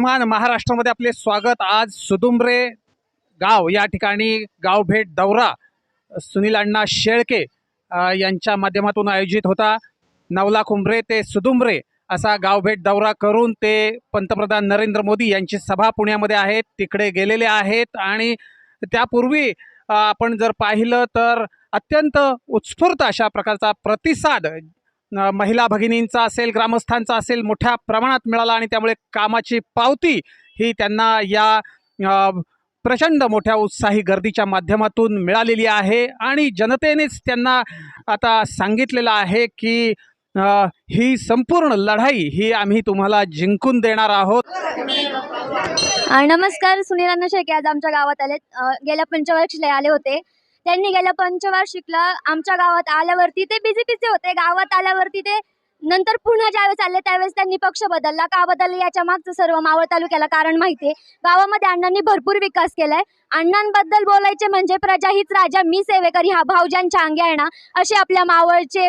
मान महाराष्ट्रामध्ये आपले स्वागत. आज सुदुंबरे गाव या ठिकाणी गाव भेट दौरा सुनील अण्णा शेळके यांच्या माध्यमातून आयोजित होता. नवला कुंभरे ते सुदुंबरे असा गावभेट दौरा करून ते पंतप्रधान नरेंद्र मोदी यांची सभा पुण्यामध्ये आहेत तिकडे गेलेले आहेत आणि त्यापूर्वी आपण जर पाहिलं तर अत्यंत उत्स्फूर्त अशा प्रकारचा प्रतिसाद महिला भगिनींचा असेल ग्रामस्थांचा असेल मोठ्या प्रमाणात मिळाला आणि त्यामुळे कामाची पावती ही त्यांना या प्रचंड मोठ्या उत्साही गर्दीच्या माध्यमातून मिळालेली आहे. आणि जनतेनेच त्यांना आता सांगितलेलं आहे की ही संपूर्ण लढाई ही आम्ही तुम्हाला जिंकून देणार आहोत. नमस्कार सुनील अण्णा शेळके. आज आमच्या गावात आले गेल्या पंचवर्षीला आले होते. त्यांनी गेल्या पंचवार्षिकला आमच्या गावात आल्यावरती ते बिझी बिझी होते. गावात आल्यावरती ते नंतर पुन्हा ज्यावेळेस आले त्यावेळेस त्यांनी पक्ष बदलला. का बदलला याच्या मागचं सर्व मावळ तालुक्याला कारण माहिती आहे. गावामध्ये अण्णांनी भरपूर विकास केलाय. अण्णांबद्दल बोलायचे म्हणजे प्रजा हीच राजा मी सेवेकरी हा भाऊजांच्या ज्यांच्या अंगी आहे ना असे आपल्या मावळचे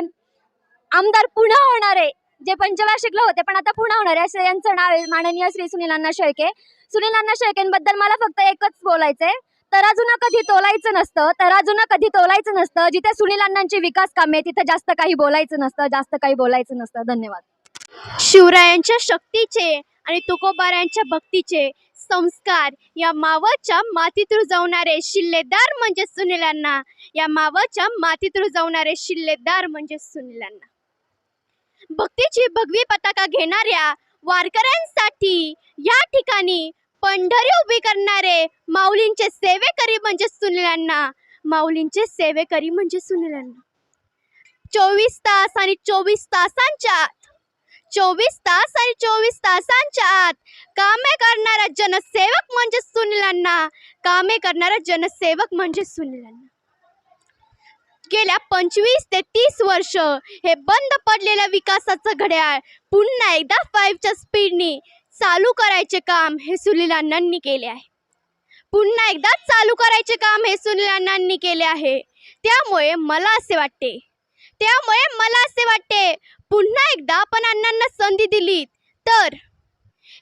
आमदार पुन्हा होणार आहे. जे पंचवार्षिकला होते पण आता पुन्हा होणार आहे असं यांचं नाव आहे माननीय श्री सुनील अण्णा शेळके. सुनील अण्णा शेळकेंबद्दल मला फक्त एकच बोलायचंय. तराजूना कधी तोलायचं नसतं तराजूना कधी तोलायचं नसतं. जिथे सुनील अण्णांची विकास कामे तिथे जास्त काही बोलायचं नसतं जास्त काही बोलायचं नसतं. धन्यवाद. शिवरायांच्या शक्तीचे आणि तुकोबारांच्या भक्तीचे संस्कार या मावळच्या मातीत रुजवणारे शिल्लेदार म्हणजे सुनीलांना. या मावळच्या मातीत रुजवणारे शिल्लेदार म्हणजे सुनीलांना. भक्तीची भगवी पताका घेणाऱ्या वारकऱ्यांसाठी या ठिकाणी पंढरी उभी करणारे. माऊलींचे सेवेकरी म्हणजे सुनीलांना. माऊलींचे सेवेकरी म्हणजे सुनीलांना. चोवीस तास आणि चोवीस तासांच्या आत. चोवीस तास आणि चोवीस तासांच्या आत. कामे करणारा जनसेवक म्हणजे सुनीलांना. कामे करणारा जनसेवक म्हणजे सुनीलांना. गेल्या पंचवीस ते तीस वर्ष हे बंद पडलेल्या विकासाचं घड्याळ पुन्हा एकदा फाईव्हच्या स्पीडने चालू करायचे काम हे सुनील अण्णांनी केले आहे. पुन्हा एकदा चालू करायचे काम हे सुनील अण्णांनी केले आहे. त्यामुळे मला असे वाटते. त्यामुळे मला असे वाटते. पुन्हा एकदा आपण अण्णांना संधी दिली तर.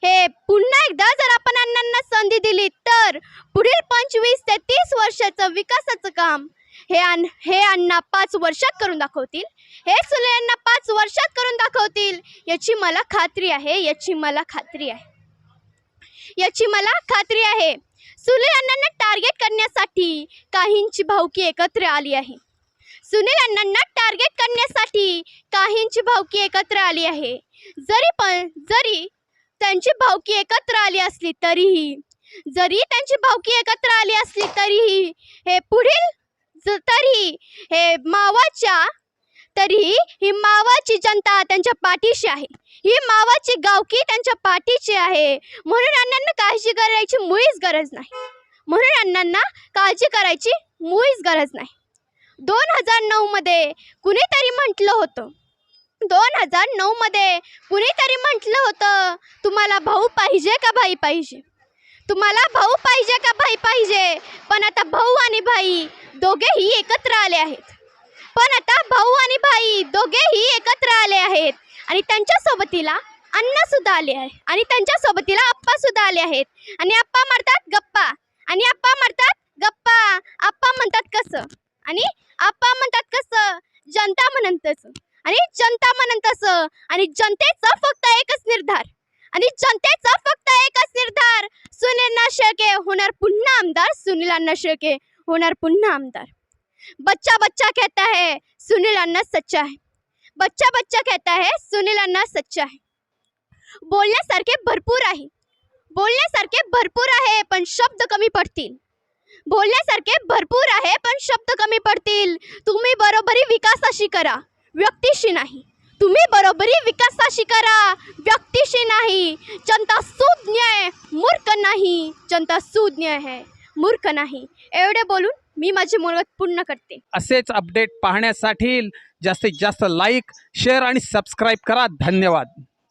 हे पुन्हा एकदा जर आपण अण्णांना संधी दिली तर. पुढील पंचवीस ते तीस वर्षाचं विकासाचं काम हे अण्ण हे अण्णा पाच वर्षात करून दाखवतील. हे सुले अण्णा पाच वर्षात करून दाखवतील. याची मला खात्री आहे याची मला खात्री आहे. याची मला खात्री आहे. सुनील अण्णांना टार्गेट करण्यासाठी काहींची भावकी एकत्र आली आहे. सुनील अण्णांना टार्गेट करण्यासाठी काहींची भावकी एकत्र आली आहे. जरी पण जरी त्यांची भावकी एकत्र आली असली तरीही जरी त्यांची भावकी एकत्र आली असली तरीही हे पुढील तरी तरीही हे मावाच्या तरीही ही मावाची जनता त्यांच्या पाठीशी आहे. ही मावाची गावकी त्यांच्या पाठीची आहे. म्हणून अण्णांना काळजी करायची मुळीच गरज नाही. म्हणून अण्णांना काळजी करायची मुळीच गरज नाही. दोन हजार नऊमध्ये कुणीतरी म्हटलं होतं. दोन हजार नऊमध्ये कुणीतरी म्हटलं होतं तुम्हाला भाऊ पाहिजे का भाई पाहिजे? तुम्हाला भाऊ पाहिजे का भाई पाहिजे? पण आता भाऊ आणि भाई दोघेही एकत्र आले आहेत. पण आता भाऊ आणि भाई दोघेही एकत्र आले आहेत. आणि त्यांच्या सोबतीला अण्णा सुद्धा आले आहे. आणि त्यांच्या सोबतीला आप्पा सुद्धा आले आहेत. आणि आप्पा मारतात गप्पा. आणि आप्पा मारतात गप्पा. आप्पा म्हणतात कसं? आणि आप्पा म्हणतात कसं? जनता म्हणन तसं. आणि जनता म्हणन तसं. आणि जनतेचा फक्त एकच निर्धार. आणि जनते शेळके होणार पुन्हा आमदार सुनील अण्णा शेळके होणार पुन्हा आमदार। बच्चा बच्चा कहता है, सुनील अन्ना सच्चा है। बच्चा बच्चा कहता है, सुनील अन्ना सच्चा है। बोलण्यासारखे भरपूर आहे। बोलण्यासारखे भरपूर आहे, पण शब्द कमी पडतील। बोलण्यासारखे भरपूर आहे, पण शब्द कमी पडतील। तुम्ही बरोबरी विकासाशी करा, व्यक्तीशी नाही। तुम्ही बरोबरी विकासाशी करा. व्यक्तीशी नाही. जनता सुज्ञ आहे मूर्ख नाही. जनता सुज्ञ आहे. मूर्ख नाही. एवढे बोलून मी माझी मुलगत पूर्ण करते. असेच अपडेट पाहण्यासाठी जास्तीत जास्त लाईक शेअर आणि सबस्क्राईब करा. धन्यवाद.